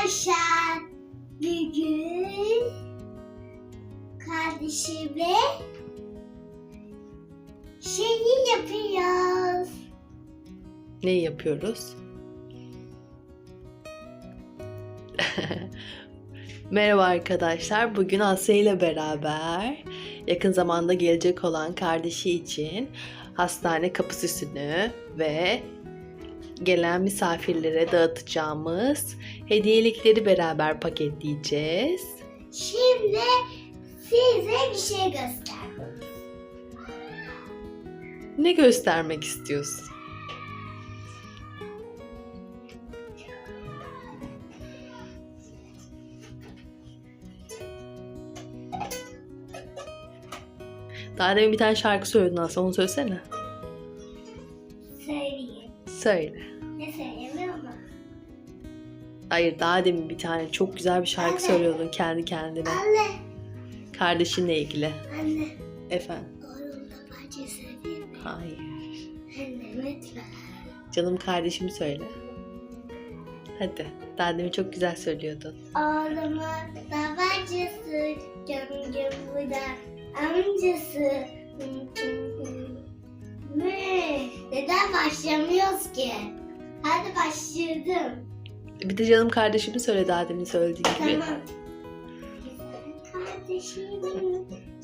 Arkadaşlar bugün kardeşimle şeyi yapıyoruz. Ne yapıyoruz? Merhaba arkadaşlar. Bugün Asya ile beraber yakın zamanda gelecek olan kardeşi için hastane kapı süsünü ve gelen misafirlere dağıtacağımız hediyelikleri beraber paketleyeceğiz. Şimdi size bir şey göstereceğim. Ne göstermek istiyorsun? Daha demin bir tane şarkı söyledin aslında onu söylesene. Söyleyeyim. Söyle. Hayır daha demin bir tane çok güzel bir şarkı Anne. söylüyordun kendi kendine. Anne. Kardeşinle ilgili. Anne. Efendim? Oğlumla bence söyleyeyim mi? Hayır. Anne lütfen. Canım kardeşimi söyle. Hadi. Daha demin çok güzel söylüyordun. Oğluma babacısı, gömgüm burada amcası. Ne? Neden başlamıyoruz ki? Hadi başladım. Bir de canım kardeşimi söyle daha demin söylediğin gibi. Tamam. Kardeşim,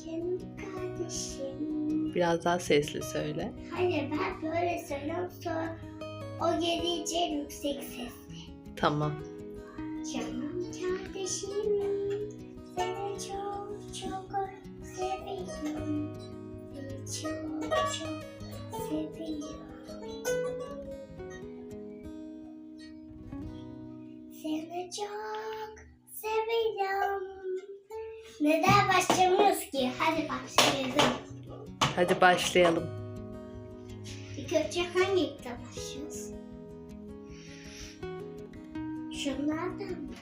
canım kardeşim. Biraz daha sesli söyle. Hayır ben böyle söylüyorum sonra o gelince yüksek sesle. Tamam. Canım kardeşim, seni çok çok seviyorum. Seni çok çok seviyorum. Seni çok seviyorum. Neden başlamıyoruz ki? Hadi başlayalım. Hadi başlayalım. İlk önce hangi ilkte başlıyoruz? Şunlardan mı?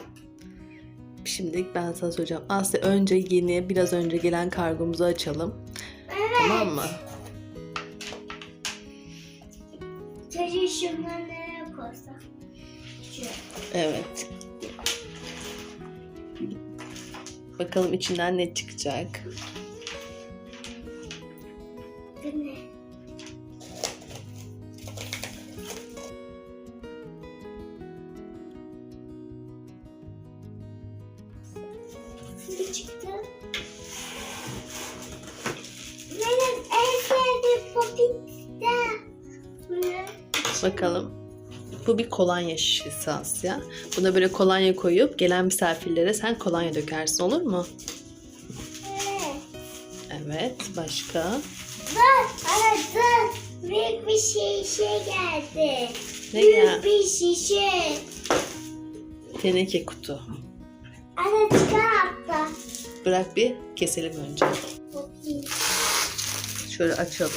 Şimdilik ben sana söyleyeceğim. Aslı önce yeni biraz önce gelen kargomuzu açalım. Evet. Tamam mı? Çocuğu şunları nereye koysam? Şöyle. Evet. Bakalım içinden ne çıkacak. Ne? Çıktı? Benim en sevdiğim popit'te. Bakalım. Bu bir kolonya şişesi Asya. Buna böyle kolonya koyup gelen misafirlere sen kolonya dökersin olur mu? Evet. Evet. Başka? Dur, ana dur. Büyük bir şişe geldi. Ne Büyük gel- bir şişe. Teneke kutu. Ana çıkar hatta. Bırak bir keselim önce. Şöyle açalım.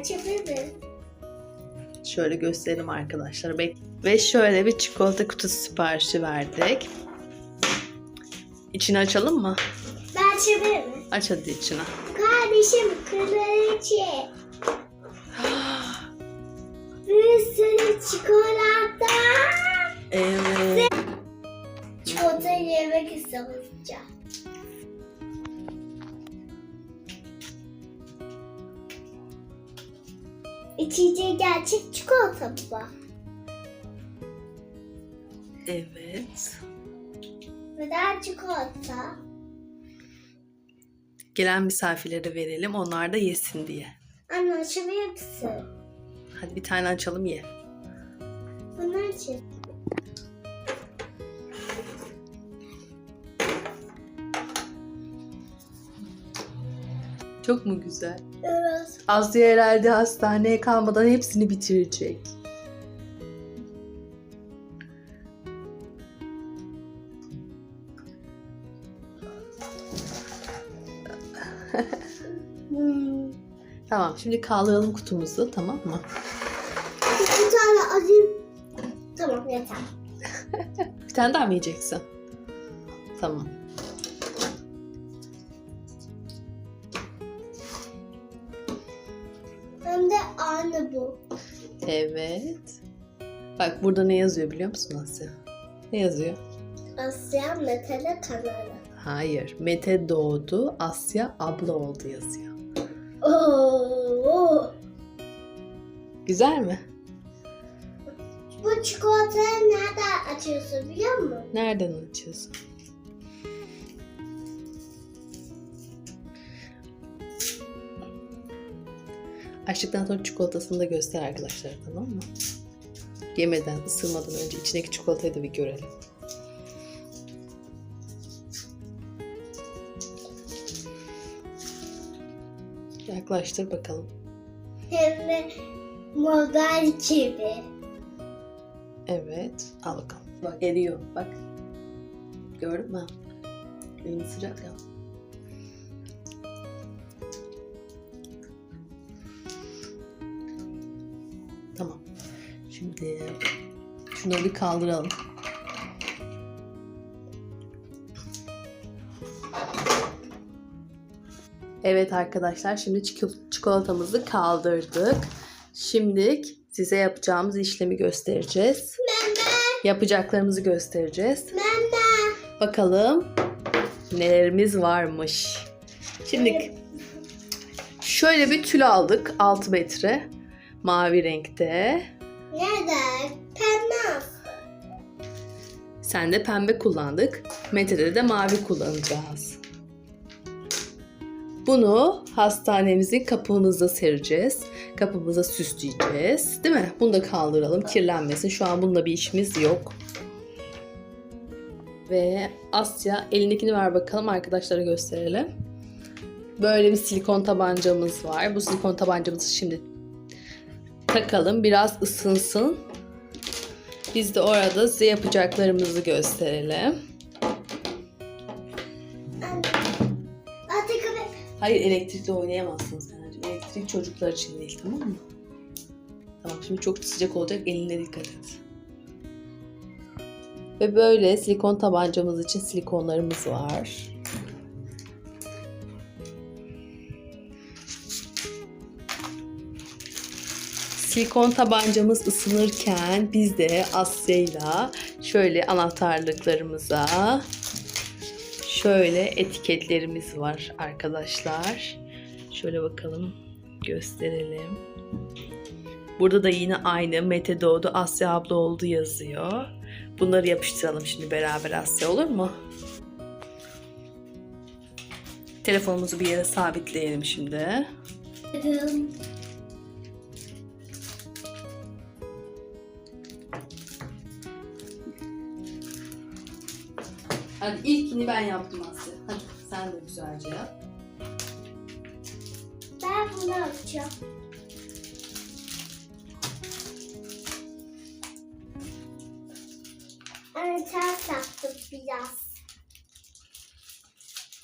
Açabilir miyim? Şöyle gösterelim arkadaşlar. Ve şöyle bir çikolata kutusu siparişi verdik. İçini açalım mı? Ben açabilir miyim? Aç hadi içini. Kardeşim kraliçe. Bir sürü çikolata. Evet. Çikolata yemek istiyorum. İçince gerçek çikolata var? Evet. Neden çikolata? Gelen misafirlere verelim. Onlar da yesin diye. Anne açabilir misin? Hadi bir tane açalım ye. Bunu açın. Çok mu güzel? Evet. Aslı herhalde hastaneye kalmadan hepsini bitirecek. Hmm. Tamam şimdi kaldıralım kutumuzu tamam mı? Bir tane alayım. Tamam yeter. Bir tane daha mı yiyeceksin? Tamam. Aynı bu. Evet. Bak burada ne yazıyor biliyor musun Asya? Ne yazıyor? Asya Metele kanalı. Hayır. Mete doğdu, Asya abla oldu yazıyor. Oo. Güzel mi? Bu çikolatayı nereden açıyorsun biliyor musun? Nereden açıyorsun? Açtıktan sonra çikolatasını da göster arkadaşlar tamam mı? Yemeden, ısırmadan önce içindeki çikolatayı da bir görelim. Yaklaştır bakalım. Hem de model gibi. Evet. Al bakalım. Bak eriyor. Bak. Gördün mü? Elini sıcak ya. Şimdi şunları bir kaldıralım. Evet arkadaşlar şimdi çiko- çikolatamızı kaldırdık. Şimdi size yapacağımız işlemi göstereceğiz. Yapacaklarımızı göstereceğiz. Bakalım nelerimiz varmış. Şimdi şöyle bir tül aldık 6 metre mavi renkte. Nerede? Pembe. Sen de pembe kullandık. Mete'de de mavi kullanacağız. Bunu hastanemizin kapımıza sereceğiz. Kapımıza süsleyeceğiz. Değil mi? Bunu da kaldıralım. Kirlenmesin. Şu an bununla bir işimiz yok. Ve Asya elindekini ver bakalım. Arkadaşlara gösterelim. Böyle bir silikon tabancamız var. Bu silikon tabancamızı şimdi takalım. Biraz ısınsın. Biz de orada size yapacaklarımızı gösterelim. Hayır elektrikle oynayamazsın sen. Elektrik çocuklar için değil tamam mı? Tamam şimdi çok sıcak olacak eline dikkat et. Ve böyle silikon tabancamız için silikonlarımız var. Silikon tabancamız ısınırken biz de Asya'yla şöyle anahtarlıklarımıza şöyle etiketlerimiz var arkadaşlar. Şöyle bakalım gösterelim. Burada da yine aynı Mete doğdu Asya abla oldu yazıyor. Bunları yapıştıralım şimdi beraber Asya olur mu? Telefonumuzu bir yere sabitleyelim şimdi. Hadi ilkini ben yaptım Asya. Hadi sen de güzelce yap. Ben bunu açacağım. Evet, ters yaptım biraz.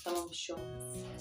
Tamam bir şey olmaz.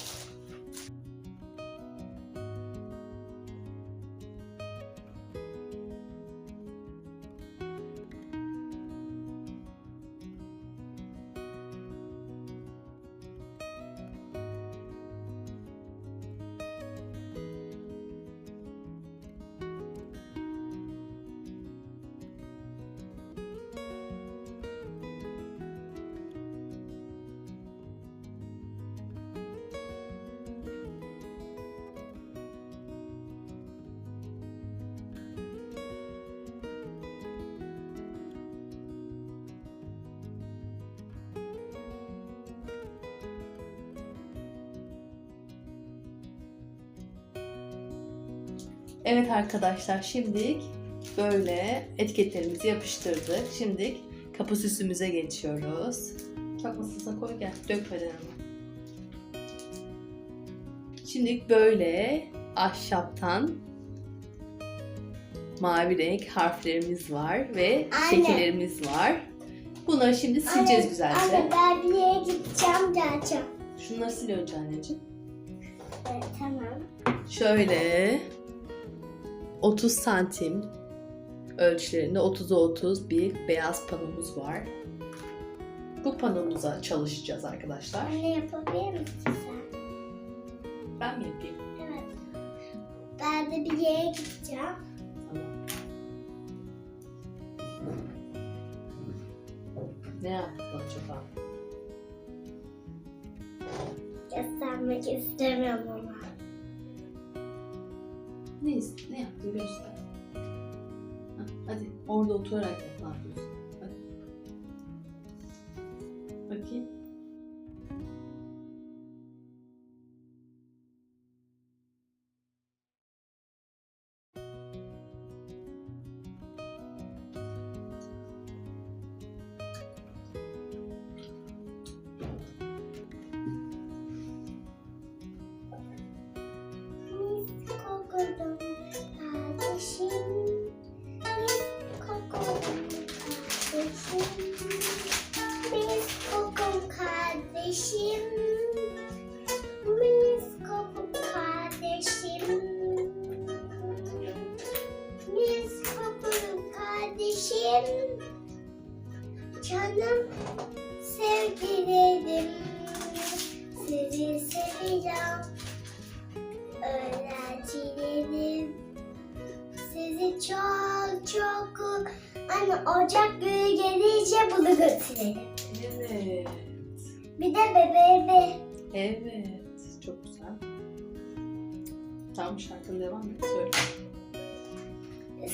Evet arkadaşlar şimdi böyle etiketlerimizi yapıştırdık. Şimdi kapı süsümüze geçiyoruz. Bak masasına koy gel dökmeden ama. Şimdi böyle ahşaptan mavi renk harflerimiz var ve Anne. şekerlerimiz var. Bunları şimdi sileceğiz Anne, güzelce. Anne ben bir yere gideceğim geleceğim. Şunları sil önce anneciğim. Evet, tamam. Şöyle 30 santim ölçülerinde 30'a 30 bir beyaz panomuz var. Bu panomuza çalışacağız arkadaşlar. Anne yapabilir misin sen? Ben mi yapayım? Evet. Ben de bir yere gideceğim. Tamam. Ne yaptın acaba? Göstermek istemiyorum ama. Ne, ist- ne yaptın göster. Ha, hadi orada oturarak yap kardeşim. Canım sevgilerim. Sizi seveceğim öğrencilerim. Sizi çok çok hani Ocak günü gelince bunu götürelim. Evet. Bir de bebeğimi Evet. Çok güzel. Tamam şarkın devam et. Söyle.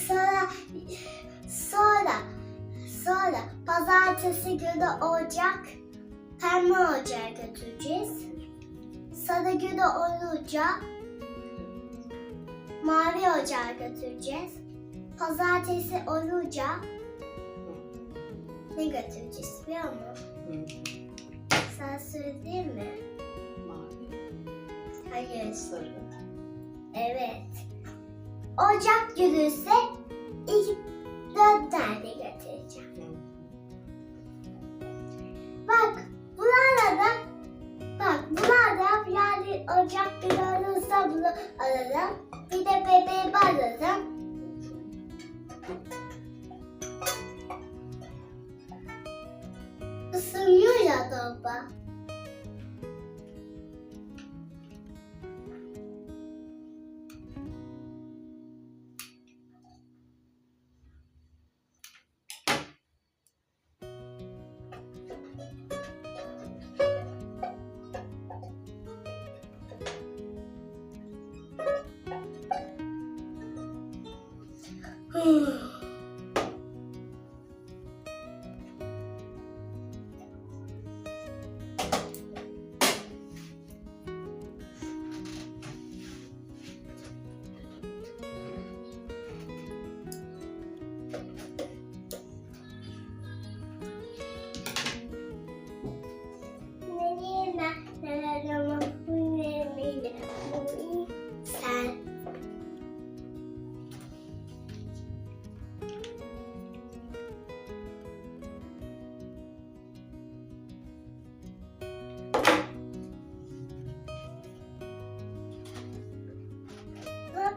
sonra sonra sonra pazartesi günü Ocak pembe ocağa götüreceğiz. Salı günü Ocak mavi ocağa götüreceğiz. Pazartesi olunca ne götüreceğiz biliyor musun? Hı. Sen söyleyeyim mi? Mavi, Hayır. sarı. Evet. Ocak günü ise ilk dört tane götüreceğim. Hı. Bak bunlarla da bak bunlarla yani Ocak günü olursa bunu alırım. Bir de bebeğimi alırım. Nereye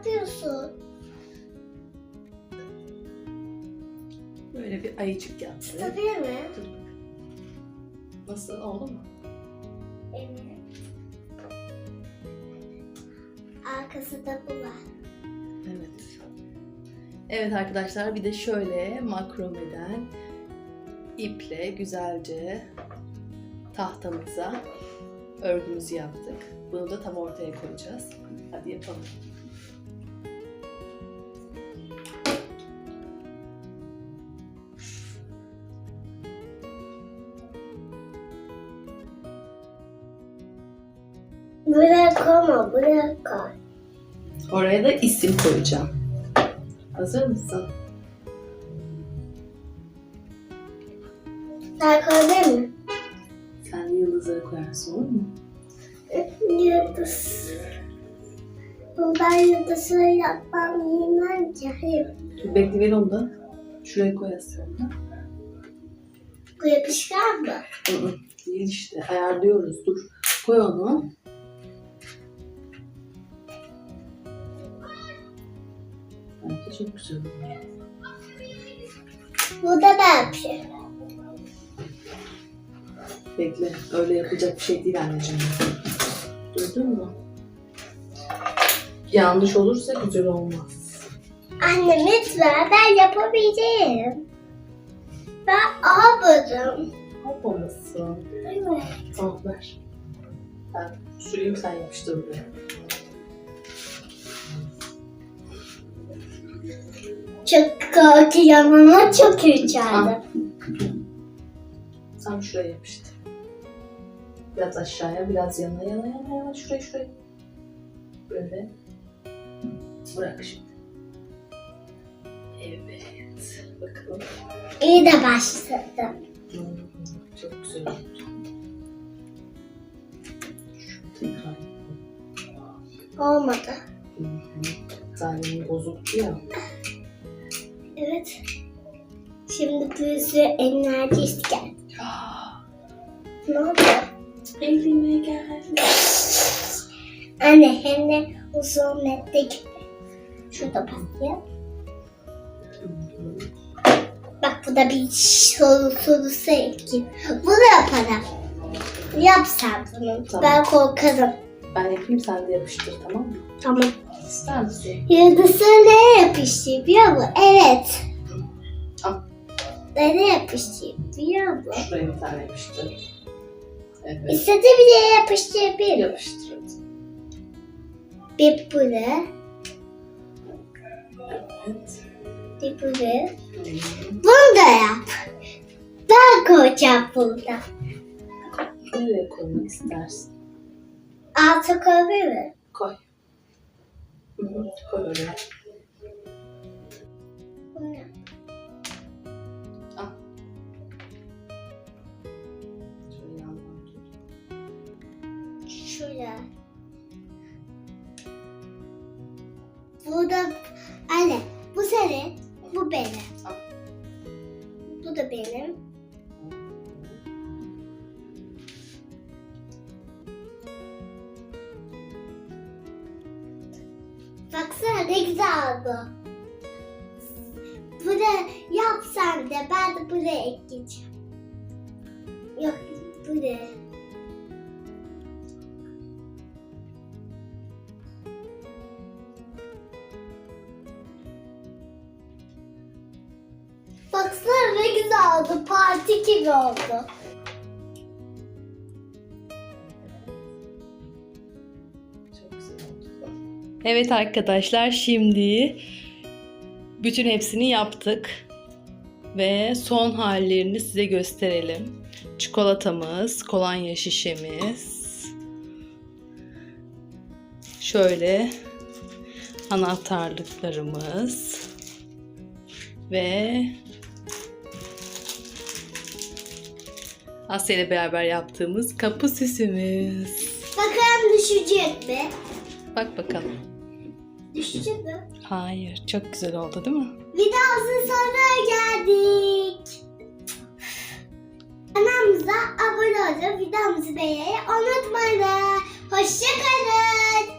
yapıyorsun? Böyle bir ayıcık yaptı. Tutabilir mi? Bak. Nasıl oldu mu? Evet. Arkası da bu var. Evet. Evet arkadaşlar bir de şöyle makromeden iple güzelce tahtamıza örgümüzü yaptık. Bunu da tam ortaya koyacağız. Hadi yapalım. Oraya da isim koyacağım. Hazır mısın? Sen koydun mu? Sen yıldızları koyarsın olur mu? Yıldız. Ben yıldızı yapmam bilmem ki. Hayır. Dur bekle ver onu da. Şuraya koyarsın onu da. Bu yapışkan mı? Hı hı. Değil işte ayarlıyoruz. Dur. Koy onu. Çok güzel oluyor. Bu da ben yapıyorum. Bekle. Öyle yapacak bir şey değil anneciğim. Duydun mu? Yanlış olursa güzel olmaz. Anne lütfen ben yapabilirim. Ben ağabeyim. Olmasın. Evet. Tamam ver. Ben süreyim sen yapıştır buraya. Çok korkuyorum ama çok heyecanlı. Sen şuraya yapıştır. Biraz aşağıya, biraz yana, yana, yana, yana. Şuraya, şuraya. Böyle. Bırak şimdi. Evet. Bakalım. İyi de başladım. Hmm, çok güzel oldu. Şu tekrar. Olmadı. Zaten bozuktu ya. Evet. Şimdi sürü enerji geldi. Ne oldu? Elime geldi. Anne hem de uzun nette gibi. Şurada bakayım. Bak bu da bir soru sorusu ekip. Bunu yapalım. Yap sen bunu. Tamam. Ben korkarım. Ben yapayım sen de yapıştır tamam mı? Tamam. İster misin? Yıldızı ne yapıştı biliyor musun? Evet. Al. Ne yapıştı biliyor musun? Şuraya bir tane yapıştır. Evet. İstediği bir yere yapıştırabilir. Yapıştır. Bir buraya, Evet. bir buraya. Bunu da yap. Ben koyacağım burada. Nereye koymak istersin? Altı koyabilir mi? Koy. Hı hı, Koy oraya. Al. Şöyle yandan oldu. Buraya yap sen de ben de buraya ekleyeceğim. Yok buraya. Baksana ne güzel oldu. Parti gibi oldu. Evet arkadaşlar şimdi bütün hepsini yaptık. Ve son hallerini size gösterelim. Çikolatamız, kolonya şişemiz. Şöyle anahtarlıklarımız ve Asya ile beraber yaptığımız kapı süsümüz. Bakalım düşecek mi? Bak bakalım. Mi? Hayır, çok güzel oldu değil mi? Videomuzun sonuna geldik. Kanalımıza abone olup videomuzu beğenmeyi unutmayın. Hoşçakalın.